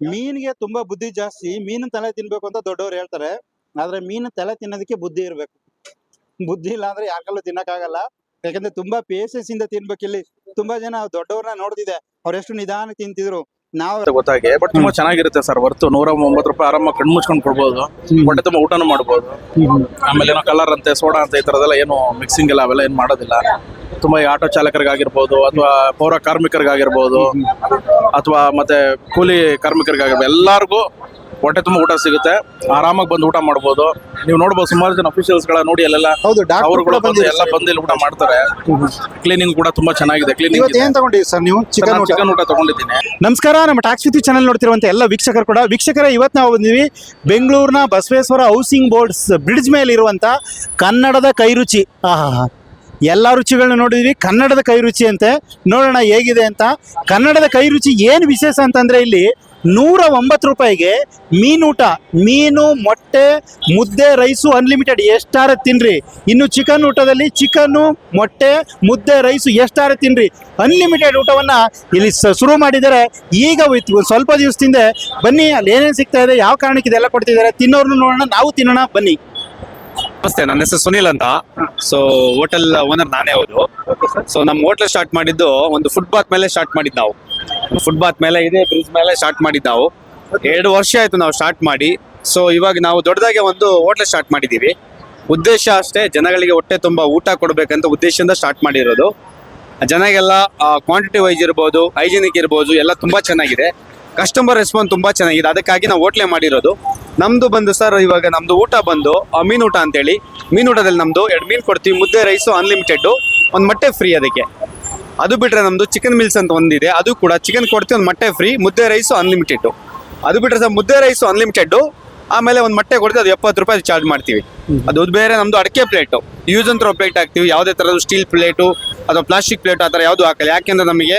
ಮೀನಿಗೆ ತುಂಬಾ ಬುದ್ಧಿ ಜಾಸ್ತಿ ಮೀನ್ ತಲೆ ತಿನ್ಬೇಕು ಅಂತ ದೊಡ್ಡವ್ರು ಹೇಳ್ತಾರೆ. ಆದ್ರೆ ಮೀನ್ ತಲೆ ತಿನ್ನೋದಕ್ಕೆ ಬುದ್ಧಿ ಇರ್ಬೇಕು. ಬುದ್ಧಿ ಇಲ್ಲ ಅಂದ್ರೆ ಯಾಕಲ್ಲೂ ತಿನ್ನಕ್ಕಾಗಲ್ಲ. ಯಾಕಂದ್ರೆ ತುಂಬಾ ಪೇಷನ್ಸ್ ಇಂದ ತಿನ್ಬೇಕು ಇಲ್ಲಿ. ತುಂಬಾ ಜನ ದೊಡ್ಡವ್ರನ್ನ ನೋಡ್ತಿದೆ. ಅವ್ರೆಷ್ಟು ನಿಧಾನ ತಿಂತಿದ್ರು. ನಾವು ಗೊತ್ತಾಗಿ ಬಟ್ ತುಂಬಾ ಚೆನ್ನಾಗಿರುತ್ತೆ ಸರ್ ವರ್ತ್ ನೂರ ಒಂಬತ್ತು ರೂಪಾಯಿ ಆರಾಮ ಕಣ್ಣು ಮುಚ್ಕೊಂಡು ಕೊಡ್ಬೋದು. ಬಟ್ ತುಂಬಾ ಊಟನೂ ಮಾಡ್ಬೋದು. ಆಮೇಲೆ ಏನೋ ಕಲರ್ ಅಂತೆ ಸೋಡಾ ಅಂತ ಈ ತರದೆಲ್ಲ ಏನು ಮಿಕ್ಸಿಂಗ್ ಎಲ್ಲ ಅವೆಲ್ಲ ಏನು ಮಾಡೋದಿಲ್ಲ. ತುಂಬಾ ಈ ಆಟೋ ಚಾಲಕರಿಗಾಗಿರ್ಬೋದು ಅಥವಾ ಪೌರ ಕಾರ್ಮಿಕರಿಗಾಗಿರ್ಬೋದು ಅಥವಾ ಮತ್ತೆ ಕೂಲಿ ಕಾರ್ಮಿಕರಿಗಾಗಿರ್ಬೋದು ಎಲ್ಲರಿಗೂ ಹೊಟ್ಟೆ ತುಂಬ ಊಟ ಸಿಗುತ್ತೆ. ಆರಾಮಾಗಿ ಬಂದು ಊಟ ಮಾಡ್ಬೋದು. ನೀವು ನೋಡ್ಬೋದು ಸುಮಾರು ಜನ ಅಫಿಷಿಯಲ್ಸ್ಗಳ ನೋಡಿ ಅಲ್ಲೆಲ್ಲ ಹೌದು ಅವರು ಅವ್ರುಗಳು ಕೂಡ ಬಂದು ಎಲ್ಲ ಬಂದು ಇಲ್ಲಿ ಊಟ ಮಾಡ್ತಾರೆ. ಕ್ಲೀನಿಂಗ್ ಕೂಡ ತುಂಬಾ ಚೆನ್ನಾಗಿದೆ ಕ್ಲೀನಿಂಗ್ ಇವತ್ತು ಏನ್ ಸರ್ ನೀವು? ಚಿಕನ್ ಊಟ? ಚಿಕನ್ ಊಟ ತಗೊಂಡಿದ್ದೀನಿ. ನಮಸ್ಕಾರ ನಮ್ಮ ಟ್ಯಾಕ್ಸ್ ವಿತ್ ಚಾನಲ್ ನೋಡ್ತಿರುವಂತ ಎಲ್ಲ ವೀಕ್ಷಕರು ಕೂಡ. ವೀಕ್ಷಕರ ಇವತ್ತು ನಾವು ಬಂದಿವಿ ಬೆಂಗಳೂರಿನ ಬಸವೇಶ್ವರ ಹೌಸಿಂಗ್ ಬೋರ್ಡ್ಸ್ ಬ್ರಿಡ್ಜ್ ಮೇಲೆ ಇರುವಂತ ಕನ್ನಡದ ಕೈರುಚಿ. ಆಹಾ ಎಲ್ಲ ರುಚಿಗಳನ್ನ ನೋಡಿದ್ವಿ. ಕನ್ನಡದ ಕೈ ರುಚಿ ಅಂತೆ. ನೋಡೋಣ ಹೇಗಿದೆ ಅಂತ. ಕನ್ನಡದ ಕೈ ರುಚಿ ಏನು ವಿಶೇಷ ಅಂತಂದ್ರೆ ಇಲ್ಲಿ ನೂರ ಒಂಬತ್ತು ರೂಪಾಯಿಗೆ ಮೀನೂಟ, ಮೀನು, ಮೊಟ್ಟೆ, ಮುದ್ದೆ, ರೈಸು ಅನ್ಲಿಮಿಟೆಡ್ ಎಷ್ಟಾರ ತಿನ್ರಿ. ಇನ್ನು ಚಿಕನ್ ಊಟದಲ್ಲಿ ಚಿಕನ್ನು ಮೊಟ್ಟೆ, ಮುದ್ದೆ, ರೈಸು ಎಷ್ಟಾರ ತಿನ್ರಿ. ಅನ್ಲಿಮಿಟೆಡ್ ಊಟವನ್ನ ಇಲ್ಲಿ ಶುರು ಮಾಡಿದ್ದಾರೆ. ಈಗ ಸ್ವಲ್ಪ ದಿವಸದಿಂದ ಬನ್ನಿ. ಅಲ್ಲಿ ಏನೇನು ಸಿಗ್ತಾ ಇದೆ, ಯಾವ ಕಾರಣಕ್ಕೆ ಇದೆಲ್ಲ ಕೊಡ್ತಿದ್ದಾರೆ ತಿನ್ನೋರ್ನು ನೋಡೋಣ. ನಾವು ತಿನ್ನೋಣ. ಬನ್ನಿ. ನಮಸ್ತೆ ನನ್ನ ಹೆಸರು ಸುನಿಲ್ ಅಂತ. ಸೊ ಹೋಟೆಲ್ ಓನರ್ ನಾನೇ ಹೌದು ಸೊ ನಮ್ಮ ಹೋಟೆಲ್ ಸ್ಟಾರ್ಟ್ ಮಾಡಿದ್ದು ಒಂದು ಫುಟ್ಪಾತ್ ಮೇಲೆ ಸ್ಟಾರ್ಟ್ ಮಾಡಿದ್ದು ನಾವು. ಫುಟ್ಪಾತ್ ಮೇಲೆ ಇದೆ ಬ್ರಿಡ್ಜ್ ಮೇಲೆ ಸ್ಟಾರ್ಟ್ ಮಾಡಿದ್ದು ನಾವು. ಎರಡು ವರ್ಷ ಆಯ್ತು ನಾವು ಸ್ಟಾರ್ಟ್ ಮಾಡಿ. ಸೊ ಇವಾಗ ನಾವು ದೊಡ್ಡದಾಗೆ ಒಂದು ಹೋಟ್ಲ್ ಸ್ಟಾರ್ಟ್ ಮಾಡಿದ್ದೀವಿ. ಉದ್ದೇಶ ಅಷ್ಟೇ, ಜನಗಳಿಗೆ ಹೊಟ್ಟೆ ತುಂಬ ಊಟ ಕೊಡಬೇಕಂತ ಉದ್ದೇಶದಿಂದ ಸ್ಟಾರ್ಟ್ ಮಾಡಿರೋದು. ಜನಗೆಲ್ಲ ಕ್ವಾಂಟಿಟಿ ವೈಸ್ ಇರ್ಬೋದು ಹೈಜಿನಿಕ್ ಇರ್ಬೋದು, ಎಲ್ಲ ತುಂಬ ಚೆನ್ನಾಗಿದೆ. ಕಸ್ಟಮರ್ ರೆಸ್ಪಾನ್ಸ್ ತುಂಬ ಚೆನ್ನಾಗಿದೆ. ಅದಕ್ಕಾಗಿ ನಾವು ಹೋಟ್ಲೆ ಮಾಡಿರೋದು. ನಮ್ದು ಬಂದು ಸರ್ ಇವಾಗ ನಮ್ದು ಊಟ ಬಂದು ಮೀನು ಊಟ ಅಂತೇಳಿ. ಮೀನು ಊಟದಲ್ಲಿ ನಮ್ದು ಎರಡು ಮೀನು ಕೊಡ್ತೀವಿ ಮುದ್ದೆ ರೈಸು ಅನ್ಲಿಮಿಟೆಡ್ ಒಂದು ಮೊಟ್ಟೆ ಫ್ರೀ ಅದಕ್ಕೆ. ಅದು ಬಿಟ್ರೆ ನಮ್ದು ಚಿಕನ್ ಮಿಲ್ಸ್ ಅಂತ ಒಂದಿದೆ ಅದು ಕೂಡ ಚಿಕನ್ ಕೊಡ್ತೀವಿ ಒಂದು ಮೊಟ್ಟೆ ಫ್ರೀ ಮುದ್ದೆ ರೈಸು ಅನ್ಲಿಮಿಟೆಡ್ ಅದು ಬಿಟ್ರೆ ಸರ್ ಮುದ್ದೆ ರೈಸು ಅನ್ಲಿಮಿಟೆಡ್ ಆಮೇಲೆ ಒಂದು ಮೊಟ್ಟೆ ಕೊಡ್ತೀವಿ ಅದು ಎಪ್ಪತ್ತು ರೂಪಾಯಿ ಚಾರ್ಜ್ ಮಾಡ್ತೀವಿ. ಅದು ಬೇರೆ ನಮ್ದು ಅಡಿಕೆ ಪ್ಲೇಟು ಯೂಸ್ ಅಂತ ಪ್ಲೇಟ್ ಹಾಕ್ತೀವಿ ಯಾವುದೇ ಥರದ್ದು ಸ್ಟೀಲ್ ಪ್ಲೇಟು ಅಥವಾ ಪ್ಲಾಸ್ಟಿಕ್ ಪ್ಲೇಟ್ ಆ ಥರ ಯಾವುದು ಹಾಕಲ್ಲ. ಯಾಕೆಂದ್ರೆ ನಮಗೆ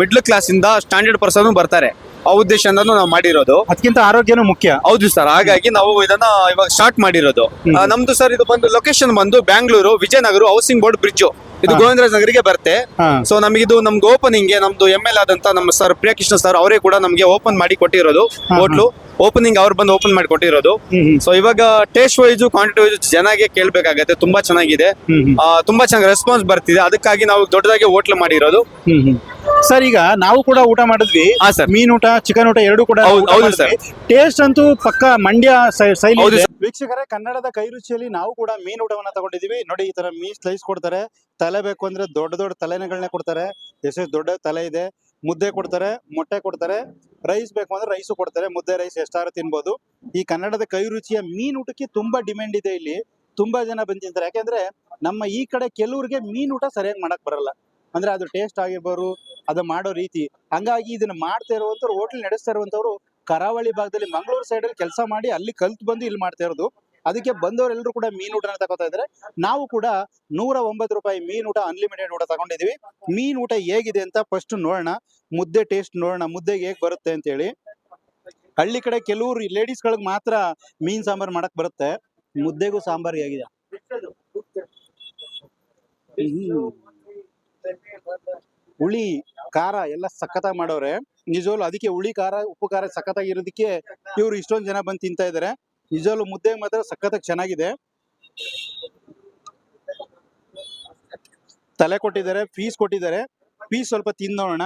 ಮಿಡ್ಲ್ ಕ್ಲಾಸಿಂದ ಸ್ಟ್ಯಾಂಡರ್ಡ್ ಪರ್ಸನ್ ಬರ್ತಾರೆ. ಆ ಉದ್ದೇಶದಿಂದ ನಾವು ಮಾಡಿರೋದು ಅದಕ್ಕಿಂತ ಆರೋಗ್ಯನೂ ಮುಖ್ಯ ಹೌದು ಸರ್ ಹಾಗಾಗಿ ನಾವು ಇದನ್ನ ಇವಾಗ ಸ್ಟಾರ್ಟ್ ಮಾಡಿರೋದು ಆ, ನಮ್ದು ಸರ್ ಇದು ಬಂದು ಲೊಕೇಶನ್ ಬಂದು Bangalore Vijayanagar housing board bridge ಇದು. ಗೋವಿಂದರಾಜ್ ನಗರಿಗೆ ಬರುತ್ತೆ ಹಾ. ಸೊ ನಮಗಿದು ನಮ್ಗೆ ಓಪನಿಂಗ್ ನಮ್ದು ಎಂ ಎಲ್ ಆದಂತ ನಮ್ಮ ಸರ್ ಪ್ರಿಯಕೃಷ್ಣ ಸರ್ ಅವರೇ ಕೂಡ ನಮಗೆ ಓಪನ್ ಮಾಡಿ ಕೊಟ್ಟಿರೋದು. ಹೋಟ್ಲು ಓಪನಿಂಗ್ ಅವ್ರು ಬಂದು ಓಪನ್ ಮಾಡಿ ಕೊಟ್ಟಿರೋದು ಹ್ಮ್ ಹ್ಮ್. ಸೊ ಇವಾಗ ಟೇಸ್ಟ್ ವೈಸ್ ಕ್ವಾಂಟಿಟಿ ವೈಸ್ ಚೆನ್ನಾಗಿ ಕೇಳ್ಬೇಕಾಗತ್ತೆ ತುಂಬಾ ಚೆನ್ನಾಗಿದೆ ಹ್ಮ್ ಹ್ಮ್. ಆ, ತುಂಬಾ ಚೆನ್ನಾಗಿ ರೆಸ್ಪಾನ್ಸ್ ಬರ್ತಿದೆ ಅದಕ್ಕಾಗಿ ನಾವು ದೊಡ್ಡದಾಗಿ ಹೋಟ್ಲ್ ಮಾಡಿರೋದು ಹ್ಮ್ ಹ್ಮ್. ಸರ್ ಈಗ ನಾವು ಕೂಡ ಊಟ ಮಾಡಿದ್ವಿ. ಹಾ ಸರ್ ಮೀನ್ ಊಟ ಚಿಕನ್ ಊಟ ಎರಡು ಕೂಡ ಹೌದು- ಹೌದು ಟೇಸ್ಟ್ ಅಂತೂ ಪಕ್ಕ ಮಂಡ್ಯ ಸೈ- ಶೈಲಿ ಹೌದು ಇದೆ. ವೀಕ್ಷಕರೇ ಕನ್ನಡದ ಕೈರುಚಿಯಲ್ಲಿ ನಾವು ಕೂಡ ಮೀನ್ ಊಟವನ್ನ ತಗೊಂಡಿದೀವಿ ನೋಡಿ ಈ ತರ ಮೀನ್ ಸ್ಲೈಸ್ ಕೊಡ್ತಾರೆ. ತಲೆ ಬೇಕು ಅಂದ್ರೆ ದೊಡ್ಡ ದೊಡ್ಡ ತಲೆಗಳನ್ನೇ ಕೊಡ್ತಾರೆ. ಎಷ್ಟು ದೊಡ್ಡ ತಲೆ ಇದೆ. ಮುದ್ದೆ ಕೊಡ್ತಾರೆ ಮೊಟ್ಟೆ ಕೊಡ್ತಾರೆ. ರೈಸ್ ಬೇಕು ಅಂದ್ರೆ ರೈಸು ಕೊಡ್ತಾರೆ. ಮುದ್ದೆ ರೈಸ್ ಎಷ್ಟಾರು ತಿನ್ಬಹುದು ಈ ಕನ್ನಡದ ಕೈರುಚಿಯ ಮೀನ್ ಊಟಕ್ಕೆ ತುಂಬಾ ಡಿಮ್ಯಾಂಡ್ ಇದೆ ಇಲ್ಲಿ. ತುಂಬಾ ಜನ ಬಂದಿದ್ದಾರೆ. ಯಾಕೆಂದ್ರೆ ನಮ್ಮ ಈ ಕಡೆ ಕೆಲವ್ರಿಗೆ ಮೀನ್ ಊಟ ಸರಿಯಾಗಿ ಮಾಡಕ್ ಬರಲ್ಲ. ಅಂದ್ರೆ ಅದು ಟೇಸ್ಟ್ ಆಗಿರ್ಬೋದು, ಅದು ಮಾಡೋ ರೀತಿ. ಹಂಗಾಗಿ ಇದನ್ನ ಮಾಡ್ತಾ ಇರುವಂತವ್ರು ಹೋಟೆಲ್ ನಡೆಸ್ತಾ ಇರುವಂತವ್ರು ಕರಾವಳಿ ಭಾಗದಲ್ಲಿ ಮಂಗಳೂರು ಸೈಡ್ ಅಲ್ಲಿ ಕೆಲಸ ಮಾಡಿ ಅಲ್ಲಿ ಕಲ್ತ್ ಬಂದು ಇಲ್ಲಿ ಮಾಡ್ತಾ ಇರೋದು. ಅದಕ್ಕೆ ಬಂದವರೆಲ್ಲರೂ ಕೂಡ ಮೀನು ಊಟನ ತಗೋತಾ ಇದ್ದಾರೆ ನಾವು ಕೂಡ ನೂರ ಒಂಬತ್ತು ರೂಪಾಯಿ ಮೀನ್ ಊಟ ಅನ್ಲಿಮಿಟೆಡ್ ಊಟ ತಗೊಂಡಿದೀವಿ. ಮೀನ್ ಊಟ ಹೇಗಿದೆ ಅಂತ ಫಸ್ಟ್ ನೋಡೋಣ. ಮುದ್ದೆ ಟೇಸ್ಟ್ ನೋಡೋಣ ಮುದ್ದೆಗೆ ಹೇಗ್ ಬರುತ್ತೆ ಅಂತ ಹೇಳಿ ಹಳ್ಳಿ ಕಡೆ ಕೆಲವರು ಲೇಡೀಸ್ ಗಳಿಗೆ ಮಾತ್ರ ಮೀನ್ ಸಾಂಬಾರ್ ಮಾಡಕ್ ಬರುತ್ತೆ. ಮುದ್ದೆಗೂ ಸಾಂಬಾರ್ ಹೇಗಿದೆ. ಹುಳಿ, ಖಾರ ಎಲ್ಲ ಸಖತ್ತಾಗಿ ಮಾಡೋರೆ. ನಿಜವಾಗ್ಲು ಅದಕ್ಕೆ ಹುಳಿ, ಖಾರ, ಉಪ್ಪು, ಖಾರ ಸಖತ್ತಾಗಿ ಇರೋದಕ್ಕೆ ಇವ್ರು ಇಷ್ಟೊಂದು ಜನ ಬಂದು ತಿಂತಾ ಇದಾರೆ. ನಿಜವಾಗ್ಲು ಮುದ್ದೆ ಮಾತ್ರ ಸಖತ್ತಾಗಿ ಚೆನ್ನಾಗಿದೆ. ತಲೆ ಕೊಟ್ಟಿದ್ದಾರೆ ಪೀಸ್ ಕೊಟ್ಟಿದ್ದಾರೆ. ಪೀಸ್ ಸ್ವಲ್ಪ ತಿಂದು ನೋಡೋಣ.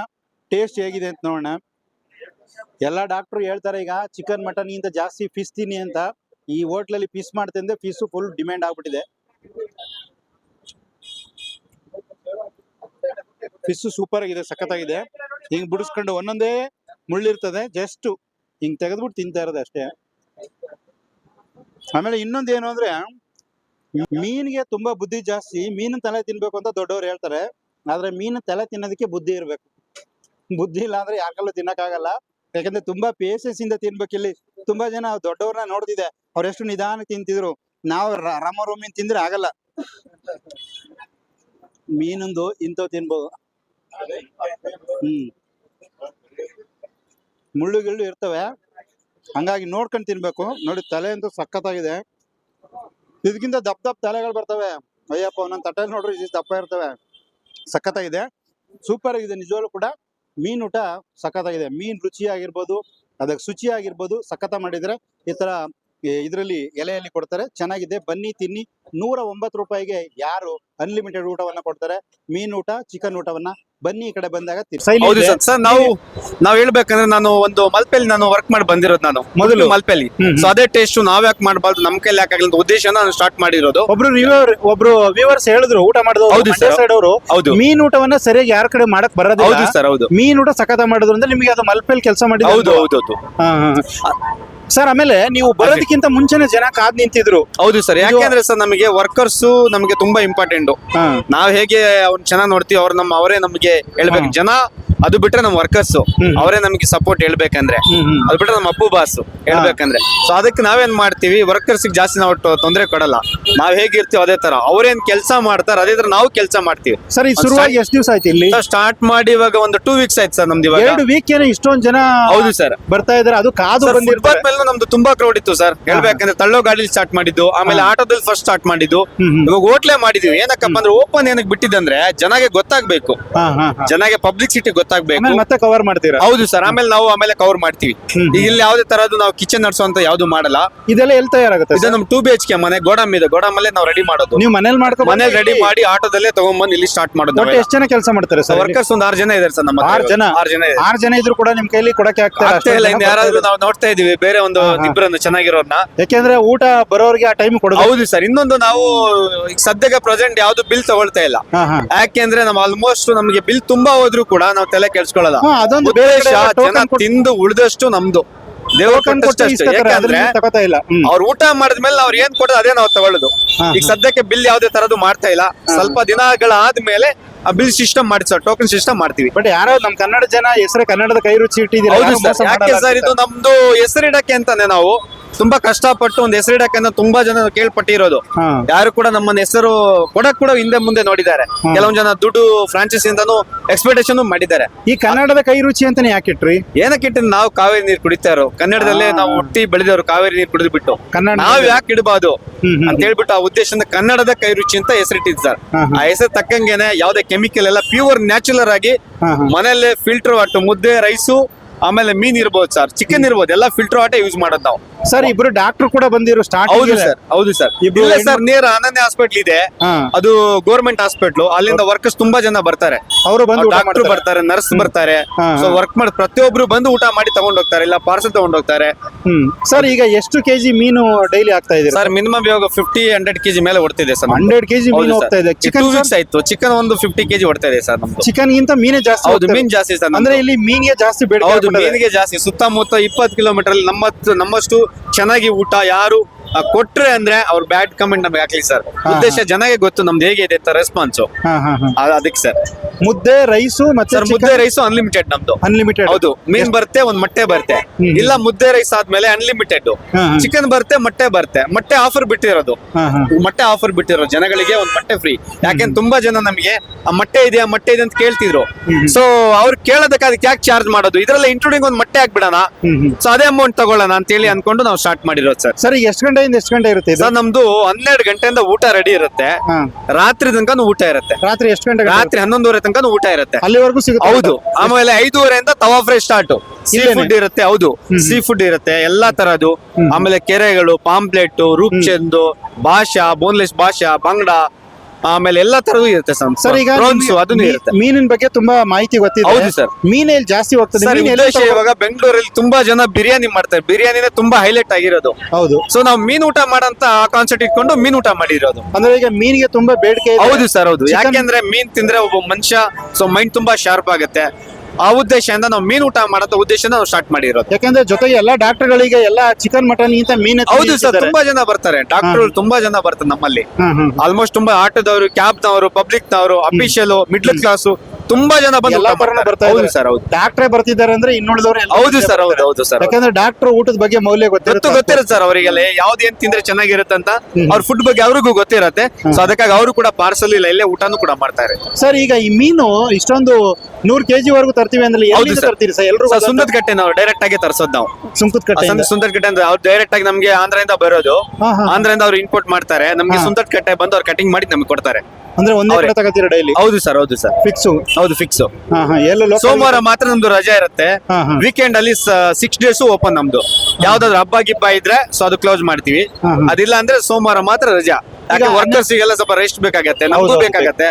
ಟೇಸ್ಟ್ ಹೇಗಿದೆ ಅಂತ ನೋಡೋಣ. ಎಲ್ಲ ಡಾಕ್ಟ್ರು ಹೇಳ್ತಾರೆ, ಈಗ ಚಿಕನ್ ಮಟನ್ ಇಂದ ಜಾಸ್ತಿ ಫೀಸ್ ತಿನ್ನಿ ಅಂತ. ಈ ಹೋಟ್ಲಲ್ಲಿ ಫಿಶ್ ಮಾಡ್ತಂದ್ರೆ ಫೀಸು ಫುಲ್ ಡಿಮ್ಯಾಂಡ್ ಆಗ್ಬಿಟ್ಟಿದೆ. ಫಿಶ್ ಸೂಪರ್ ಆಗಿದೆ ಸಖತ್ತಾಗಿದೆ. ಹಿಂಗ್ ಬಿಡಿಸ್ಕೊಂಡು ಒಂದೊಂದೇ ಮುಳ್ಳಿರ್ತದೆ ಜಸ್ಟ್ ಹಿಂಗ್ ತೆಗೆದ್ಬಿಟ್ಟು ತಿಂತಾ ಇರೋದು ಅಷ್ಟೇ. ಆಮೇಲೆ ಇನ್ನೊಂದ್ ಏನು ಅಂದ್ರೆ, ಮೀನಿಗೆ ತುಂಬಾ ಬುದ್ಧಿ ಜಾಸ್ತಿ, ಮೀನಿನ ತಲೆ ತಿನ್ಬೇಕು ಅಂತ ದೊಡ್ಡವ್ರು ಹೇಳ್ತಾರೆ. ಆದ್ರೆ ಮೀನ್ ತಲೆ ತಿನ್ನೋದಕ್ಕೆ ಬುದ್ಧಿ ಇರ್ಬೇಕು. ಬುದ್ಧಿ ಇಲ್ಲ ಅಂದ್ರೆ ಯಾಕಲ್ಲೂ ತಿನ್ನಕ್ಕಾಗಲ್ಲ ಯಾಕಂದ್ರೆ ತುಂಬಾ ಪೇಸಸ್ ಇಂದ ತಿನ್ಬೇಕು ಇಲ್ಲಿ. ತುಂಬಾ ಜನ ದೊಡ್ಡವ್ರನ್ನ ನೋಡ್ತಿದ್ದೆ ಅವ್ರೆಷ್ಟು ನಿಧಾನ ತಿಂತಿದ್ರು. ನಾವು ರಾಮ ರೋಮಿನ್ ತಿಂದ್ರೆ ಆಗಲ್ಲ. ಮೀನೊಂದು ಇಂಥವು ತಿನ್ಬೋದು. ಹ್ಮ್. ಮುಳ್ಳು ಗಿಳ್ಳು ಇರ್ತವೆ. ಹಂಗಾಗಿ ನೋಡ್ಕೊಂಡು ತಿನ್ಬೇಕು. ನೋಡಿ ತಲೆ ಅಂತೂ ಸಖತ್ತಾಗಿದೆ. ಇದಕ್ಕಿಂತ ದಪ್ಪ ದಪ್ಪ ತಲೆಗಳು ಬರ್ತವೆ. ಅಯ್ಯಪ್ಪ ಒಂದೊಂದು ತಟ್ಟೆ ನೋಡ್ರಿ ಇದು ದಪ್ಪ ಇರ್ತವೆ. ಸಖತ್ತಾಗಿದೆ. ಸೂಪರ್ ಆಗಿದೆ ನಿಜವಾಗ್ಲೂ ಕೂಡ. ಮೀನ್ ಊಟ ಸಖತ್ತಾಗಿದೆ. ಮೀನ್ ರುಚಿಯಾಗಿರ್ಬೋದು, ಅದಕ್ಕೆ ಶುಚಿಯಾಗಿರ್ಬೋದು ಸಖತ್ತ ಮಾಡಿದರೆ ಮಾಡಿದ್ರೆ ಈ ತರ ಇದರಲ್ಲಿ ಎಲೆಯಲ್ಲಿ ಕೊಡ್ತಾರೆ. ಚೆನ್ನಾಗಿದೆ. ಬನ್ನಿ ತಿನ್ನಿ. ನೂರ ಒಂಬತ್ತು ರೂಪಾಯಿಗೆ ಯಾರು ಅನ್ಲಿಮಿಟೆಡ್ ಊಟವನ್ನ ಕೊಡ್ತಾರೆ? ಮೀನ್ ಊಟ ಚಿಕನ್ ಊಟವನ್ನ ಬನ್ನಿ ಈ ಕಡೆ ಬಂದಾಗ ಸರ್. ಸರ್ ನಾವು ನಾವ್ ಹೇಳ್ಬೇಕಂದ್ರೆ ನಾನು ಒಂದು ಮಲ್ಪೆಲಿ ನಾನು ವರ್ಕ್ ಮಾಡಿ ಬಂದಿರೋದು ನಾನು. ಮೊದಲು? ಮಲ್ಪೆಲಿ. ಹ್ಮ್, ಸೊ ಅದೇ ಟೇಸ್ಟ್ ನಾವ್ ಯಾಕೆ ಮಾಡಬಾರ್ದು? ನಮ್ ಕೈಲಿ ಯಾಕೆ ಆಗಲಿ ಅಂತ ಉದ್ದೇಶನ ನಾನು ಸ್ಟಾರ್ಟ್ ಮಾಡಿರೋದು. ಒಬ್ರು ರಿವ್ಯೂವರ್ ಒಬ್ರು ವ್ಯೂವರ್ಸ್ ಹೇಳಿದ್ರು ಊಟ ಮಾಡಿದ್ರು ಹೌದು. ಸೈಡ್ ಅವರು. ಹೌದು. ಮೀನ್ ಊಟವನ್ನ ಸರಿಯಾಗಿ ಯಾರ ಕಡೆ ಮಾಡಕ್ ಹೌದು ಸರ್ ಹೌದು. ಮೀನ್ ಊಟ ಸಖತ ಮಾಡಿದ್ರು ಅಂದ್ರೆ ನಿಮಗೆ ಅದು ಮಲ್ಪೆಲ್ ಕೆಲಸ ಮಾಡಿದ್ರು ಹೌದು ಹೌದು ಹೌದು. ಸರ್ ಆಮೇಲೆ ನೀವು ಬರೋದಕ್ಕಿಂತ ಮುಂಚೆನೆ ಜನ ಕಾದ್ ನಿಂತಿದ್ರು. ಹೌದು ಸರ್ ಯಾಕೆಂದ್ರೆ ಸರ್ ನಮಗೆ ವರ್ಕರ್ಸ್ ನಮಗೆ ತುಂಬಾ ಇಂಪಾರ್ಟೆಂಟ್. ನಾವ್ ಹೇಗೆ ಅವ್ರನ್ನ ಚೆನ್ನಾಗಿ ನೋಡ್ತೀವಿ ಅವ್ರ ನಮ್ಮ ಅವರೇ ನಮಗೆ ಹೇಳ್ಬೇಕು. ಜನ ಅದು ಬಿಟ್ರೆ ನಮ್ಮ ವರ್ಕರ್ಸ್. ಅವರೇ ನಮಗೆ ಸಪೋರ್ಟ್ ಹೇಳ್ಬೇಕಂದ್ರೆ. ಅದು ಬಿಟ್ರೆ ನಮ್ಮ ಅಪ್ಪು ಬಾಸ್ ಹೇಳ್ಬೇಕಂದ್ರೆ. ಸೊ ಅದಕ್ಕೆ ನಾವೇನ್ ಮಾಡ್ತೀವಿ? ವರ್ಕರ್ಸ್ ಜಾಸ್ತಿ ನಾವು ತೊಂದರೆ ಕೊಡಲ್ಲ. ನಾವ್ ಹೇಗಿರ್ತೀವಿ ಅದೇ ತರ. ಅವ್ರೇನ್ ಕೆಲಸ ಮಾಡ್ತಾರ ಅದೇ ತರ ನಾವು ಕೆಲಸ ಮಾಡ್ತೀವಿ. ಸರ್ ಈ ಶುರುವಾಗಿ ಎಷ್ಟು ದಿವಸ ಆಯ್ತು ಇಲ್ಲಿ? ಸ್ಟಾರ್ಟ್ ಮಾಡಿ ಇವಾಗ ಒಂದು ಟೂ ವೀಕ್ಸ್ ಆಯ್ತು ಸರ್ ನಮ್ದು ಇವಾಗ. ಎರಡು ವೀಕ್ ಏನೋ ಇಷ್ಟೊಂದ್ ಜನ ಹೌದು ಸರ್ ಬರ್ತಾ ಇದಾರೆ ಅದು ಕಾದು ಬಂದಿರ್ತಾರೆ. ಮೇಲೆ ನಮ್ದು ತುಂಬಾ ಕ್ರೌಡ್ ಇತ್ತು ಸರ್ ಹೇಳ್ಬೇಕಂದ್ರೆ ತಳ್ಳೋ ಗಾಡಿಲಿ ಸ್ಟಾರ್ಟ್ ಮಾಡಿದ್ದು ಆಮೇಲೆ ಆಟೋದಲ್ಲಿ ಫಸ್ಟ್ ಸ್ಟಾರ್ಟ್ ಮಾಡಿದ್ದು. ಇವಾಗ ಹೋಟ್ಲೆ ಮಾಡಿದೀವಿ. ಏನಕ್ಕಪ್ಪ ಅಂದ್ರೆ ಓಪನ್ ಏನಕ್ಕೆ ಬಿಟ್ಟಿದ್ದಂದ್ರೆ ಜನಗೆ ಗೊತ್ತಾಗ್ಬೇಕು. ಜನಗೆ ಪಬ್ಲಿಕ್ ಸಿಟಿ ಗೊತ್ತಾಗ್ಬೇಕು. ಮತ್ತೆ ಕವರ್ ಮಾಡ್ತೀರಾ? ಹೌದು ಸರ್ ಆಮೇಲೆ ನಾವು ಆಮೇಲೆ ಕವರ್ ಮಾಡ್ತೀವಿ. ಇಲ್ಲಿ ಯಾವ್ದೇ ತರದ್ದು ನಾವು ಕಿಚನ್ ನಡೆಸುವಂತ ಯಾವ್ದು ಮಾಡಲ್ಲ. ಇದೆಲ್ಲ ಎಲ್ಲಿ ತಯಾರಾಗುತ್ತೆ ಇದು ನಮ್ ಟೂ ಬಿ ಎಚ್ ಕೆ ಮನೆ ಗೋಡಮ್ ಇದೆ. ಗೋಡಮಲ್ಲೇ ನಾವು ರೆಡಿ ಮಾಡೋದು. ನೀವು ಮನೇಲಿ ಮಾಡ್ಕೊ ಮನೇಲಿ ರೆಡಿ ಮಾಡಿ ಆಟೋದಲ್ಲೇ ತಗೊಂಡ್ಬಂದು ಇಲ್ಲಿ ಸ್ಟಾರ್ಟ್ ಮಾಡೋದು ಎಷ್ಟು ಜನ ಕೆಲಸ ಮಾಡ್ತಾರೆ ಸರ್ ವರ್ಕರ್ಸ್ ಒಂದು ಆರು ಜನ ಇದಾರೆ ಸರ್ ನಮ್ಮ ಆರ್ ಜನ? ಆರು ಜನ ಆರು ಜನ ಇದ್ರು ಕೂಡ ನಿಮ್ ಕೈಲಿ ಕೊಡಕ್ಕೆ ಆಗ್ತಾ ಇಲ್ಲ, ಯಾರಾದ್ರೂ ನಾವು ನೋಡ್ತಾ ಇದೀವಿ. ಬೇರೆ ಒಂದು. ಇಬ್ಬರನ್ನು ಚೆನ್ನಾಗಿರೋರ್ನ. ಯಾಕೆಂದ್ರೆ ಊಟ ಬರೋರಿಗೆ ಆ ಟೈಮ್ ಕೊಡೋದು. ಹೌದು ಸರ್ ಇನ್ನೊಂದು ನಾವು ಈಗ ಸದ್ಯಕ್ಕೆ ಪ್ರೆಸೆಂಟ್ ಯಾವ್ದು ಬಿಲ್ ತಗೊಳ್ತಾ ಇಲ್ಲ. ಹಾ, ಹಾ. ಯಾಕೆಂದ್ರೆ ನಮ್ ಆಲ್ಮೋಸ್ಟ್ ನಮಗೆ ಬಿಲ್ ತುಂಬಾ ಹೋದ್ರು ಕೂಡ ನಾವು ತಲೆ ಕೆಡ್ಸ್ಕೊಳ್ಳಲ್ಲ. ಹಾ, ಅದೊಂದು ಬೇರೆ ಉದ್ದೇಶ ಕಡೆ ಜನ ಕೊಟ್ಟು- ತಿಂದು ಉಳಿದಷ್ಟು ನಮ್ದು. ದೇವ್ರ ಟೋಕನ್ ಕೊಟ್ಟು ಕೊಟ್ಟಷ್ಟು. ಇಸ್ಕೊತಾರೆ, ಯಾಕಂದ್ರೆ ಅದ್ರಲ್ಲಿ ತಗೋತಾ ಇಲ್ಲ. ಹ್ಮ್. ಅವ್ರು ಊಟ ಮಾಡಿದ್ಮೇಲೆ ಅವ್ರು ಏನ್ ಕೊಡೋದು ಅದೇ ನಾವು ತಗೊಳ್ಳೋದು. ಹಾ, ಈಗ ಸದ್ಯಕ್ಕೆ ಬಿಲ್ ಯಾವ್ದೇ ತರದು ಮಾಡ್ತಾ ಇಲ್ಲ. ಸ್ವಲ್ಪ ದಿನಗಳ ಆದ್ಮೇಲೆ ಬಿಲ್ ಸಿಸ್ಟಮ್ ಮಾಡಿ ಸರ್ ಟೋಕನ್ ಸಿಸ್ಟಮ್ ಮಾಡ್ತೀವಿ. ಬಟ್ ಯಾರೋ ನಮ್ ಕನ್ನಡ ಜನ ಹೆಸರು ಕನ್ನಡದ ಕೈ ರುಚಿ ಇಟ್ಟಿದ್ದೀರಾ? ಸರ್ ಯಾಕೆ ಸರ್ ಇದು. ನಮ್ದು ಹೆಸರಿಡಕ್ಕೆ ಅಂತಾನೆ ನಾವು. ತುಂಬಾ ಕಷ್ಟಪಟ್ಟು ಒಂದು ಹೆಸರಿಡಕ್ಕೆ ಅಂತ ತುಂಬಾ ಜನ ಕೇಳ್ಪಟ್ಟಿರೋದು. ಯಾರು ಕೂಡ ನಮ್ಮನ್ನ ಹೆಸರು ಕೊಡಕ್ ಕೂಡ ಹಿಂದೆ ಮುಂದೆ ನೋಡಿದ್ದಾರೆ. ಕೆಲವೊಂದ್ ಜನ ದುಡ್ಡು ಫ್ರಾಂಚೈಸ್ ಇಂದಾನು ಎಕ್ಸ್ಪೆಕ್ಟೇಷನ್ ಮಾಡಿದ್ದಾರೆ. ಈ ಕನ್ನಡದ ಕೈ ರುಚಿ ಅಂತಾನೆ ಯಾಕೆ ಇಟ್ರಿ? ಏನಕ್ಕೆ ಇಟ್ಟು ನಾವು ಕಾವೇರಿ ನೀರು ಕುಡಿತಾ ಇರೋ ಕನ್ನಡದಲ್ಲೇ ನಾವು ಹುಟ್ಟಿ ಬೆಳೆದವರು ಕಾವೇರಿ ನೀರು ಕುಡಿದು ಬಿಟ್ಟು ಕನ್ನಡ ನಾವ್ ಯಾಕೆ ಇಡಬಾರ್ದು? ಹ್ಮ್. ಅಂತ ಹೇಳ್ಬಿಟ್ಟು ಆ ಉದ್ದೇಶದಿಂದ ಕನ್ನಡದ ಕೈ ರುಚಿ ಅಂತ ಹೆಸರಿಟ್ಟಿದ್ ಸರ್. ಆ ಹೆಸರು ತಕ್ಕಂಗೆನೆ ಯಾವ್ದೇ ಕೆಮಿಕಲ್ ಎಲ್ಲ ಪ್ಯೂರ್ ನ್ಯಾಚುರಲ್ ಆಗಿ. ಮನೆಯಲ್ಲೇ ಫಿಲ್ಟರ್ ಅಟ್ಟು ಮುದ್ದೆ ರೈಸು ಆಮೇಲೆ ಮೀನ್ ಇರ್ಬೋದು ಸರ್ ಚಿಕನ್ ಇರ್ಬೋದು ಎಲ್ಲ ಫಿಲ್ಟರ್ ವಾಟರ್ ಯೂಸ್ ಮಾಡೋದು ನಾವು. ಸರ್ ಇಬ್ರು ಡಾಕ್ಟರ್ ಕೂಡ ಬಂದಿರೋ ಸ್ಟಾರ್ಟ್ ಹೌದು ಸರ್ ಹೌದು ಸರ್ ಇಬ್ರು ಇಲ್ಲ ಸರ್ ನೇರ ಅನನ್ಯ ಹಾಸ್ಪಿಟಲ್ ಇದೆ. ಹಾ. ಅದು ಗೌರ್ಮೆಂಟ್ ಹಾಸ್ಪಿಟ್ಲು ಅಲ್ಲಿಂದ ವರ್ಕರ್ಸ್ ತುಂಬಾ ಜನ ಬರ್ತಾರೆ. ಅವರು ಬಂದು ಊಟ ಡಾಕ್ಟರ್ ಮಾಡ್ತಾರೆ. ಬರ್ತಾರೆ ನರ್ಸ್ ಬರ್ತಾರೆ. ಹಾ, ಸೊ ವರ್ಕ್ ಮಾಡಿ ಪ್ರತಿಯೊಬ್ರು ಬಂದು ಊಟ ಮಾಡಿ ತಗೊಂಡ್ ಹೋಗ್ತಾರೆ ಇಲ್ಲ ಪಾರ್ಸಲ್ ತಗೊಂಡ್ ಹೋಗ್ತಾರೆ. ಹ್ಮ್. ಸರ್ ಈಗ ಎಷ್ಟು ಕೆಜಿ ಮೀನು ಡೈಲಿ ಆಗ್ತಾ ಇದೆ ಸರ್ ಮಿನಿಮಮ್ ಇವಾಗ ಫಿಫ್ಟಿ ಹಂಡ್ರೆಡ್ ಕೆಜಿ ಮೇಲೆ ಹೊಡ್ತಿದೆ ಸರ್ ಹಂಡ್ರೆಡ್ ಕೆಜಿ ಮೀನು ಹೋಗ್ತಾ ಇದೆ. ಟೂ ಚಿಕನ್ ವೀಕ್ಸ್ ಆಯ್ತು. ಚಿಕನ್ ಒಂದು ಫಿಫ್ಟಿ ಕೆಜಿ ಹೊಡ್ತಾ ಇದೆ ಸರ್ ನಮ್ದು. ಚಿಕನ್ ಗಿಂತ ಮೀನೇ ಜಾಸ್ತಿ ಹೌದು ಹೋಗ್ತಾ ಇದೆ. ಮೀನ್ ಜಾಸ್ತಿ ಸರ್ ಅಂದ್ರೆ ಇಲ್ಲಿ ಮೀನ್ಗೆ ಜಾಸ್ತಿ ಬೇಡ ಹೌದು. ಮೀನಿಗೆ ಜಾಸ್ತಿ ಸುತ್ತಮುತ್ತ ಇಪ್ಪತ್ತು ಕಿಲೋಮೀಟರ್ ಅಲ್ಲಿ ನಮ್ಮ ನಮ್ಮಷ್ಟು ಚೆನ್ನಾಗಿ ಊಟ ಯಾರು ಕೊಟ್ರೆ ಅಂದ್ರೆ ಅವ್ರ ಬ್ಯಾಡ್ ಕಮೆಂಟ್ ನಮ್ಗೆ ಹಾಕ್ಲಿ ಸರ್ ಉದ್ದೇಶ ಜನಗೆ ಗೊತ್ತು ನಮ್ದು ಹೇಗೆ ಇದೆ ಅಂತ ರೆಸ್ಪಾನ್ಸ್ ಹಾ ಹಾ ಹಾ. ಅದಕ್ಕೆ ಸರ್ ಮುದ್ದೆ ರೈಸು ಮತ್ತೆ ಸರ್ ಮುದ್ದೆ ರೈಸು ಅನ್ಲಿಮಿಟೆಡ್ ನಮ್ದು. ಅನ್ಲಿಮಿಟೆಡ್ ಹೌದು. ಮೀನ್ ಬರುತ್ತೆ ಒಂದ್ ಮೊಟ್ಟೆ ಬರುತ್ತೆ ಇಲ್ಲ ಮುದ್ದೆ ರೈಸ್ ಆದ್ಮೇಲೆ ಅನ್ಲಿಮಿಟೆಡ್ ಹಾ, ಹಾ. ಚಿಕನ್ ಬರುತ್ತೆ ಮೊಟ್ಟೆ ಬರುತ್ತೆ ಮೊಟ್ಟೆ ಆಫರ್ ಬಿಟ್ಟಿರೋದು. ಹಾ ಹಾ. ಮೊಟ್ಟೆ ಆಫರ್ ಬಿಟ್ಟಿರೋ ಜನಗಳಿಗೆ ಒಂದ್ ಮೊಟ್ಟೆ ಫ್ರೀ ಯಾಕೆಂದ್ರೆ ತುಂಬಾ ಜನ ನಮಗೆ ಆ ಮೊಟ್ಟೆ ಇದೆಯಾ ಮೊಟ್ಟೆ ಇದೆ ಅಂತ ಕೇಳ್ತಿದ್ರು. ಸೊ ಅವ್ರು ಕೇಳೋದಕ್ಕೆ ಅದಕ್ಕೆ ಯಾಕೆ ಚಾರ್ಜ್ ಮಾಡೋದು? ಇದ್ರಲ್ಲಿ ಇನ್ಕ್ಲೂಡಿಂಗ್ ಒಂದ್ ಮೊಟ್ಟೆ ಹಾಕ್ಬಿಡೋಣ. ಹ್ಮ್ ಹ್ಮ್. ಸೊ ಅದೇ ಅಮೌಂಟ್ ತಗೊಳ್ಳೋಣ ಅಂತ ಹೇಳಿ ಅನ್ಕೊಂಡು ನಾವು ಸ್ಟಾರ್ಟ್ ಮಾಡಿರೋದು ಸರ್ ಸರ್ ಎಷ್ಟು ಎಷ್ಟು ಗಂಟೆಯಿಂದ ಎಷ್ಟು ಗಂಟೆ ಇರುತ್ತೆ ಇದು? ಸರ್ ನಮ್ದು ಹನ್ನೆರಡು ಗಂಟೆಯಿಂದ ಊಟ ರೆಡಿ ಇರುತ್ತೆ. ಹಾ. ರಾತ್ರಿ ತನಕ ಊಟ ಇರುತ್ತೆ. ರಾತ್ರಿ ಎಷ್ಟು ಗಂಟೆ ರಾತ್ರಿ ಹನ್ನೊಂದುವರೆ ತನಕ ಊಟ ಇರುತ್ತೆ. ಅಲ್ಲಿವರೆಗೂ ಸಿಗುತ್ತೆ ಹೌದು. ಆಮೇಲೆ ಐದೂವರೆಯಿಂದ ತವಾ ಫ್ರೈ ಸ್ಟಾರ್ಟ್ ಸೀ ಇಲ್ಲೇನೆ? ಫುಡ್ ಇರುತ್ತೆ ಹೌದು. ಸೀ ಫುಡ್ ಇರುತ್ತೆ ಎಲ್ಲಾ ತರದ್ದು ಆಮೇಲೆ ಕೆರೆಗಳು ಪಾಂಪ್ಲೆಟ್ ರೂಪ್ಚಂದು ಭಾಷಾ ಬೋನ್ಲೆಸ್ ಭಾಷಾ ಬಂಗಡ ಆಮೇಲೆ ಎಲ್ಲಾ ತರದ್ದು ಇರುತ್ತೆ ಸರ್ ಈಗ ಪ್ರೋನ್ಸ್ ನಿಮ್ಗೆ ಅದನ್ನು ಮೀ- ಇರುತ್ತೆ. ಮೀನಿನ ಬಗ್ಗೆ ತುಂಬಾ ಮಾಹಿತಿ ಗೊತ್ತಿದೆ. ಹೌದು ಸರ್. ಮೀನಲ್ಲಿ ಜಾಸ್ತಿ ಹೋಗ್ತದೆ. ಸರ್ ಮೀನ್ ಎಲ್ಲಿ ಉದ್ದೇಶ ತಗೊ- ಇವಾಗ ಬೆಂಗಳೂರಲ್ಲಿ ತುಂಬಾ ಜನ ಬಿರಿಯಾನಿ ಮಾಡ್ತಾರೆ. ಬಿರಿಯಾನಿನೇ ತುಂಬಾ ಹೈಲೈಟ್ ಆಗಿರೋದು. ಹೌದು. ಸೊ ನಾವು ಮೀನ್ ಊಟ ಮಾಡಂತ ಕಾನ್ಸೆಪ್ಟ್ ಇಟ್ಕೊಂಡು ಮೀನ್ ಊಟ ಮಾಡಿರೋದು. ಅಂದ್ರೆ ಈಗ ಮೀನಿಗೆ ತುಂಬಾ ಬೇಡಿಕೆ ಇದೆ. ಹೌದು ಸರ್ ಹೌದು. Chicken- ಯಾಕೆಂದ್ರೆ ಮೀನ್ ತಿಂದ್ರೆ ಒಬ್ಬ ಮನುಷ್ಯ ಸೊ ಮೈಂಡ್ ತುಂಬಾ ಶಾರ್ಪ್ ಆಗುತ್ತೆ. ಆ ಉದ್ದೇಶದಿಂದ ನಾವು ಮೀನ್ ಊಟ ಮಾಡೋ ಉದ್ದೇಶ ನಾವು ಸ್ಟಾರ್ಟ್ ಮಾಡಿರೋದು. ಯಾಕಂದ್ರೆ ಜೊತೆಗೆ ಎಲ್ಲಾ ಡಾಕ್ಟರ್ಗಳಿಗೆ ಎಲ್ಲ ಚಿಕನ್ ಮಟನ್ ಇಂತ ಮೀನ್ ಹೌದು ಸರ್ ತುಂಬಾ ಜನ ಬರ್ತಾರೆ. ಡಾಕ್ಟರ್ ತುಂಬಾ ಜನ ಬರ್ತಾರೆ ನಮ್ಮಲ್ಲಿ. ಆಲ್ಮೋಸ್ಟ್ ತುಂಬಾ ಆಟೋದವರು ಕ್ಯಾಬ್ನವರು ಪಬ್ಲಿಕ್ನವರು ಅಫಿಷಿಯಲ್ ಮಿಡ್ಲ್ ಕ್ಲಾಸ್ ತುಂಬಾ ಜನ ಬಂದು ಎಲ್ಲಾ ಊಟ ತರನು ಮಾಡ್ತಾರೆ. ಬರ್ತಾ ಹೌದು ಇದ್ದಾರೆ. ಸರ್ ಹೌದು. ಡಾಕ್ಟ್ರೇ ಬರ್ತಿದ್ದಾರೆ ಅಂದ್ರೆ ಇನ್ನುಳಿದವರು ಹೌದು ಸರ್ ಹೌದು ಹೌದು ಸರ್ ಯಾಕಂದ್ರೆ ಡಾಕ್ಟರ್ ಊಟದ ಬಗ್ಗೆ ಮೌಲ್ಯ ಗೊತ್ತು ಗೊತ್ತಿರುತ್ತೆ ಗೊತ್ತಿರುತ್ತೆ ಸರ್ ಅವರಿಗೆಲ್ಲ ಯಾವ್ದು ಏನ್ ತಿಂದ್ರೆ ಚೆನ್ನಾಗಿರುತ್ತೆ ಅಂತ ಅವ್ರ ಫುಡ್ ಬಗ್ಗೆ ಅವ್ರಿಗೂ ಗೊತ್ತಿರತ್ತೆ. ಸೊ ಅದಕ್ಕಾಗಿ ಅವರು ಕೂಡ ಪಾರ್ಸಲ್ ಇಲ್ಲ ಇಲ್ಲೇ ಊಟನೂ ಕೂಡ ಮಾಡ್ತಾರೆ ಸರ್ ಈಗ ಈ ಮೀನು ಇಷ್ಟೊಂದು ನೂರ್ ಕೆಜಿ ವರೆಗೂ ತರ್ತೀವಿ ಅಂದ್ರೆ ಹೌದು ಎಲ್ಲಿಂದ ಸರ್. ತರ್ತೀರಿ ಸರ್? ಎಲ್ರು ಸುಂದರ್ ಕಟ್ಟೆ ನಾವು ಡೈರೆಕ್ಟ್ ಆಗಿ ತರ್ಸೋದ್ ನಾವು. ಸುಂಕದ ಕಟ್ಟೆ ಸುಂದರ್ ಕಟ್ಟೆ ಅಂದ್ರೆ ಅವ್ರು ಡೈರೆಕ್ಟ್ ಆಗಿ ನಮ್ಗೆ ಆಂಧ್ರದಿಂದ ಬರೋದು. ಹಾ, ಹಾ. ಆಂಧ್ರದಿಂದ ಅವ್ರು ಇಂಪೋರ್ಟ್ ಮಾಡ್ತಾರೆ. ನಮ್ಗೆ ಸುಂದರ್ ಕಟ್ಟೆ ಬಂದು ಅವ್ರು ಕಟಿಂಗ್ ಮಾಡಿ ನಮ್ಗೆ ಕೊಡ್ತಾರೆ. ಅಂದ್ರೆ ಒಂದೇ. ಕಡೆ ತಗೋತೀರಾ ಡೈಲಿ ಹೌದು ಸರ್ ಹೌದು ಸರ್. ಫಿಕ್ಸು ಹೌದು ಫಿಕ್ಸ್ ಹಾ ಹಾ ಎಲ್ಲ local- ಸೋಮವಾರ ಮಾತ್ರ ನಮ್ದು ರಜೆ ಇರುತ್ತೆ. ಹಾ, ಹಾ. ವೀಕೆಂಡ್ ಅಲ್ಲಿ ಸಿಕ್ಸ್ ಡೇಸ್ ಓಪನ್ ನಮ್ದು. ಯಾವ್ದಾದ್ರು ಹಬ್ಬ ಗಿಬ್ಬ ಇದ್ರೆ ಸೊ ಅದು ಕ್ಲೋಸ್ ಮಾಡ್ತೀವಿ. ಹಾ, ಹಾ. ಅದಿಲ್ಲ ಅಂದ್ರೆ ಸೋಮವಾರ ಮಾತ್ರ ರಜಾ. ಯಾಕೆ ವರ್ಕರ್ಸ್ ಎಲ್ಲ ಸ್ವಲ್ಪ ರೆಸ್ಟ್ ಬೇಕಾಗತ್ತೆ ನಮಗೂ ಬೇಕಾಗತ್ತೆ.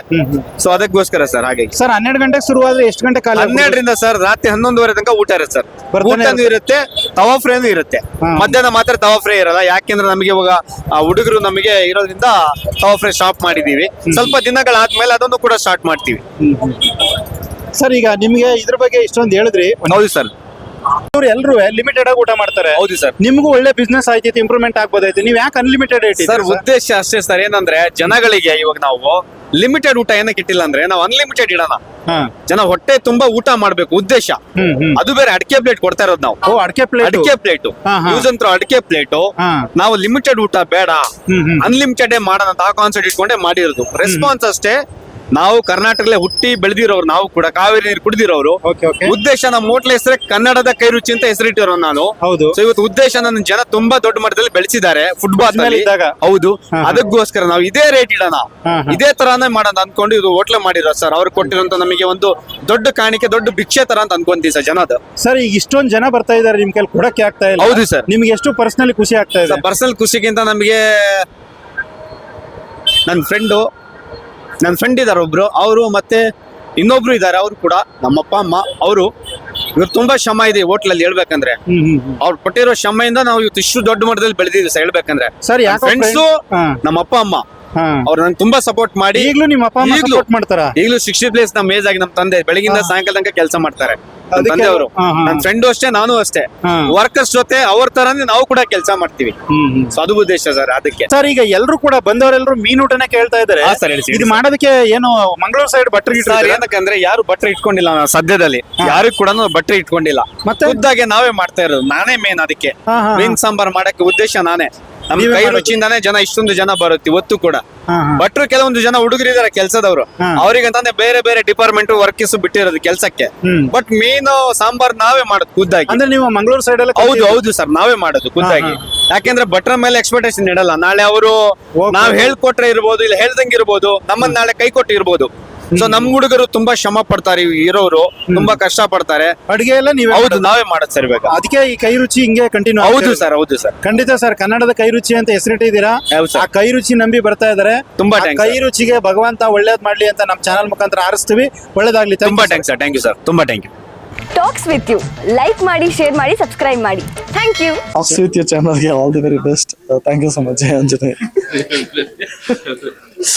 ಸೊ ಅದಕ್ಕೋಸ್ಕರ ಸರ್ ಹಾಗೆ ಸರ್ ಹನ್ನೆರಡು ಗಂಟೆಗೆ ಶುರುವಾದ್ರೆ ಎಷ್ಟು ಗಂಟೆ ಕಾಲ ಹನ್ನೆರಡರಿಂದ ಸರ್ ರಾತ್ರಿ ಹನ್ನೊಂದುವರೆ ತನಕ ಊಟ ಇರುತ್ತೆ ಸರ್ ಊಟನೂ ಇರುತ್ತೆ. ತವಾ ಫ್ರೇನು ಇರುತ್ತೆ. ಮಧ್ಯಾಹ್ನ ಮಾತ್ರ ತವಾ ಫ್ರೈ ಇರಲ್ಲ ಯಾಕೆಂದ್ರೆ ನಮಗೆ ಇವಾಗ ಹುಡುಗರು ನಮಗೆ ಇರೋದ್ರಿಂದ ತವಾ ಫ್ರೈ ಸ್ಟಾಪ್ ಮಾಡಿದೀವಿ ಸ್ವಲ್ಪ ದಿನಗಳಾದ್ಮೇಲೆ ಅದನ್ನು ಕೂಡ ಸ್ಟಾರ್ಟ್ ಮಾಡ್ತೀವಿ. ಸರ್ ಈಗ ನಿಮ್ಗೆ ಇದ್ರ ಬಗ್ಗೆ ಇಷ್ಟೊಂದು ಹೇಳಿದ್ರಿ. ಹೌದು ಸರ್ ಎಲ್ಲರೂ ಲಿಮಿಟೆಡ್ ಆಗಿ ಊಟ ಮಾಡ್ತಾರೆ. ಹೌದು ಸರ್. ನಿಮ್ಗೂ ಒಳ್ಳೆ ಬಿಸ್ನೆಸ್ ಆಯ್ತೈತಿ ಇಂಪ್ರೂವ್ಮೆಂಟ್ ಆಗ್ಬೋದೈತಿ ನೀವ್ ಯಾಕೆ ಅನ್ಲಿಮಿಟೆಡ್ ಸರ್ ಸರ್? ಉದ್ದೇಶ ಅಷ್ಟೇ ಸರ್ ಏನಂದ್ರೆ ಜನಗಳಿಗೆ ಇವಾಗ ನಾವು ಲಿಮಿಟೆಡ್ ಊಟ ಏನಕ್ಕೆ ಇಟ್ಟಿಲ್ಲ ಅಂದ್ರೆ ನಾವು ಅನ್ಲಿಮಿಟೆಡ್ ಇಡೋಣ. ಜನ ಹೊಟ್ಟೆ ತುಂಬಾ ಊಟ ಮಾಡ್ಬೇಕು ಉದ್ದೇಶ. ಅದು ಬೇರೆ ಅಡಿಕೆ ಪ್ಲೇಟ್ ಕೊಡ್ತಾ ಇರೋದು ನಾವು. ಓ ಅಡಿಕೆ ಪ್ಲೇಟ್ ಅಡಿಕೆ ಪ್ಲೇಟ್. ಯೂಸ್ ಅಂತ ಅಡಿಕೆ ಪ್ಲೇಟ್ ನಾವು ಲಿಮಿಟೆಡ್ ಊಟ ಬೇಡ. ಅನ್ಲಿಮಿಟೆಡ್ ಮಾಡೋಣ ಅಂತ ಆ ಕಾನ್ಸೆಪ್ಟ್ ಇಟ್ಕೊಂಡೆ ಮಾಡಿರೋದು. ರೆಸ್ಪಾನ್ಸ್ ಅಷ್ಟೇ ನಾವು ಕರ್ನಾಟಕದಲ್ಲೇ ಹುಟ್ಟಿ ಬೆಳೆದಿರೋರು ನಾವು ಕೂಡ ಕಾವೇರಿ ನೀರು ಕುಡಿದಿರೋರು. ಉದ್ದೇಶ ನಮ್ಮ ಹೋಟ್ಲ ಹೆಸರೇ ಕನ್ನಡದ ಕೈ ರುಚಿ ಅಂತ ಹೆಸರಿಟ್ಟಿರೋ ನಾನು. ಹೌದು. ಸೊ ಇವತ್ತು ಉದ್ದೇಶ ನನ್ನ ಜನ ತುಂಬಾ ದೊಡ್ಡ ಮಟ್ಟದಲ್ಲಿ ಬೆಳೆಸಿದ್ದಾರೆ ಫುಟ್ಬಾಲ್. ಹೌದು. ಅದಕ್ಕೋಸ್ಕರ ನಾವು ಇದೇ ರೇಟ್ ಇಡೋಣ. ಇದೇ ತರಾನೇ ಮಾಡೋಣ ಅನ್ಕೊಂಡು ಇದು ಹೋಟ್ಲ ಮಾಡಿರೋ ಸರ್ ಅವ್ರು ಕೊಟ್ಟಿರೋಂತ ನಮಗೆ ಒಂದು ದೊಡ್ಡ ಕಾಣಿಕೆ ದೊಡ್ಡ ಭಿಕ್ಷೆ ತರ ಅಂತ ಅನ್ಕೊಂತೀವಿ ಸರ್ ಜನದ. ಸರ್ ಈಗ ಇಷ್ಟೊಂದು ಜನ ಬರ್ತಾ ಇದಾರೆ ನಿಮ್ ಕೈಲಿ ಕೊಡಕ್ಕೆ ಆಗ್ತಾ ಇಲ್ಲ. ಹೌದು ಸರ್ ನಿಮ್ಗೆ ಎಷ್ಟು ಪರ್ಸನಲಿ ಖುಷಿ ಆಗ್ತಾ ಇದೆ? ಪರ್ಸನಲ್ ಖುಷಿಗಿಂತ ನಮಗೆ ನನ್ನ ಫ್ರೆಂಡು ನನ್ನ ಫ್ರೆಂಡ್ ಇದ್ದಾರೆ ಒಬ್ರು ಅವರು ಮತ್ತೆ ಇನ್ನೊಬ್ರು ಇದ್ದಾರೆ ಅವರು ಕೂಡ ನಮ್ಮಪ್ಪ ಅಮ್ಮ ಅವರು ಇವ್ರು ತುಂಬಾ ಶ್ರಮ ಇದೆ ಹೋಟ್ಲಲ್ಲಿ ಹೇಳ್ಬೇಕಂದ್ರೆ. ಅವ್ರು ಕೊಟ್ಟಿರೋ ಶ್ರಮೆಯಿಂದ ನಾವು ಇವತ್ತು ಇಷ್ಟು ದೊಡ್ಡ ಮಟ್ಟದಲ್ಲಿ ಬೆಳೆದಿದ್ವಿ ಸರ್ ಹೇಳ್ಬೇಕಂದ್ರೆ. ಫ್ರೆಂಡ್ಸು ನಮ್ಮ ಅಪ್ಪ ಅಮ್ಮ. ಅವ್ರು ನಂಗೆ ತುಂಬಾ ಸಪೋರ್ಟ್ ಮಾಡಿ. ಈಗಲೂ ನಿಮ್ಮ ಅಪ್ಪ ಅಮ್ಮ ಈಗ್ಲೂ. ಸಪೋರ್ಟ್ ಮಾಡ್ತಾರ? ಈಗಲೂ ಸಿಕ್ಸ್ಟಿ ಪ್ಲೇಸ್ ನಮ್ಮ ಏಜ್ ಆಗಿ ನಮ್ಮ ತಂದೆ ಬೆಳಗಿಂದ ಸಾಯಂಕಾಲ ತನಕ ಕೆಲಸ ಮಾಡ್ತಾರೆ. ನಮ್ಮ ಅದಕ್ಕೆ- ತಂದೆಯವರು. ಹಾ, ಹಾ. ನನ್ನ ಫ್ರೆಂಡು ಅಷ್ಟೇ ನಾನು ಅಷ್ಟೇ. ಹಾ. ವರ್ಕರ್ಸ್ ಜೊತೆ ಅವ್ರ ತರಾನೇ ನಾವು ಕೂಡ ಕೆಲಸ ಮಾಡ್ತೀವಿ. ಸೊ ಅದು ಉದ್ದೇಶ ಸರ್ ಅದಕ್ಕೆ. ಸರ್ ಈಗ ಎಲ್ರು ಕೂಡ ಬಂದವರೆಲ್ಲರೂ ಮೀನೂಟನೇ ಕೇಳ್ತಾ ಇದಾರೆ ಹಾ, ಹೇಳಿ, ಇದು ಸರ್. ಮಾಡೋದಕ್ಕೆ ಏನು ಮಂಗಳೂರು ಸೈಡ್ ಬಟ್ರಿಗೆ ಸರ್ ಏನಕ್ಕಂದ್ರೆ ಯಾರು ಬಟ್ರೆ ಇಟ್ಕೊಂಡಿಲ್ಲ ನಾವು ಸದ್ಯದಲ್ಲಿ. ಯಾರು ಕೂಡ ಬಟ್ರೆ ಇಟ್ಕೊಂಡಿಲ್ಲ. ಮತ್ತೆ? ಖುದ್ದಾಗೆ ನಾವೇ ಮಾಡ್ತಾ ಇರೋದು ನಾನೇ ಮೇನ್ ಅದಕ್ಕೆ. ಹಾ, ಹಾ, ಮೀನ್ ಸಾಂಬಾರ್ ಮಾಡಕ್ಕೆ ಉದ್ದೇಶ ನಾನೇ. ನಮ್ ಕೈ? ರುಚಿಯಿಂದಾನೇ ಜನ ಇಷ್ಟೊಂದು ಜನ ಬರುತ್ತೆ ಇವತ್ತು ಕೂಡ. ಭಟ್ರು ಕೆಲವೊಂದು ಜನ ಹುಡುಗರು ಇದಾರೆ ಕೆಲಸದವರು ಅವ್ರಿಗಂತಾನೆ ಬೇರೆ ಬೇರೆ ಡಿಪಾರ್ಟ್ಮೆಂಟ್ ವರ್ಕಿಸ್ ಬಿಟ್ಟಿರೋದು ಕೆಲಸಕ್ಕೆ. ಬಟ್ ಮೀನು ಸಾಂಬಾರ್ ನಾವೇ ಮಾಡೋದು ಖುದ್ದಾಗಿ. ಅಂದ್ರೆ ನೀವು ಮಂಗಳೂರು ಸೈಡ್ ಅಲ್ಲಿ ಹೌದು ಹೌದು ಸರ್ ನಾವೇ ಮಾಡೋದು ಖುದ್ದಾಗಿ. ಯಾಕೆಂದ್ರೆ ಭಟ್ರ ಮೇಲೆ ಎಕ್ಸ್ಪೆಕ್ಟೇಷನ್ ಇಡಲ್ಲ. ನಾಳೆ ಅವರು. ನಾವ್ ಹೇಳ್ಕೊಟ್ರೆ ಇರ್ಬೋದು ಇಲ್ಲ ಹೇಳ್ದಂಗಿರ್ಬೋದು ನಮ್ಮನ್ನ ನಾಳೆ ಕೈ ಕೊಟ್ಟು ಇರ್ಬೋದು. ಸೊ ನಮ್ ಹುಡುಗರು ತುಂಬಾ ಶ್ರಮ ಪಡ್ತಾರೆ ಇವ್ ಇರೋರು ತುಂಬಾ ಕಷ್ಟ ಪಡ್ತಾರೆ. ಅಡಿಗೆ ಎಲ್ಲ ನೀವು ಹೌದು ನಾವೇ ಮಾಡೋದು ಸರ್ ಇವಾಗ. ಅದಕ್ಕೆ ಈ ಕೈ ರುಚಿ ಹಿಂಗೆ ಕಂಟಿನ್ಯೂ ಹೌದು ಸರ್ ಹೌದು ಸರ್. ಖಂಡಿತ ಸರ್ ಕನ್ನಡದ ಕೈ ರುಚಿ ಅಂತ ಹೆಸರಿಟ್ಟಿದ್ದೀರಾ? ಹೌದು ಆ ಕೈರುಚಿ ಕೈ ರುಚಿ ನಂಬಿ ಬರ್ತಾ ಇದಾರೆ ತುಂಬಾ ಆ thanks, ಕೈ ರುಚಿಗೆ ಭಗವಂತ ಒಳ್ಳೇದ್ ಮಾಡ್ಲಿ ಅಂತ ನಮ್ಮ ಚಾನಲ್ ಮುಖಾಂತರ ಆರಿಸ್ತೀವಿ. ಒಳ್ಳೇದಾಗ್ಲಿ. ತುಂಬಾ thanks sir. Thank you sir ತುಂಬಾ thank you talks with you like ಮಾಡಿ ಶೇರ್ ಮಾಡಿ ಸಬ್ಸ್ಕ್ರೈಬ್ ಮಾಡಿ. Thank you Talks with your channel. Yeah, all the very best. Uh, thank you so much, Jay Anjane.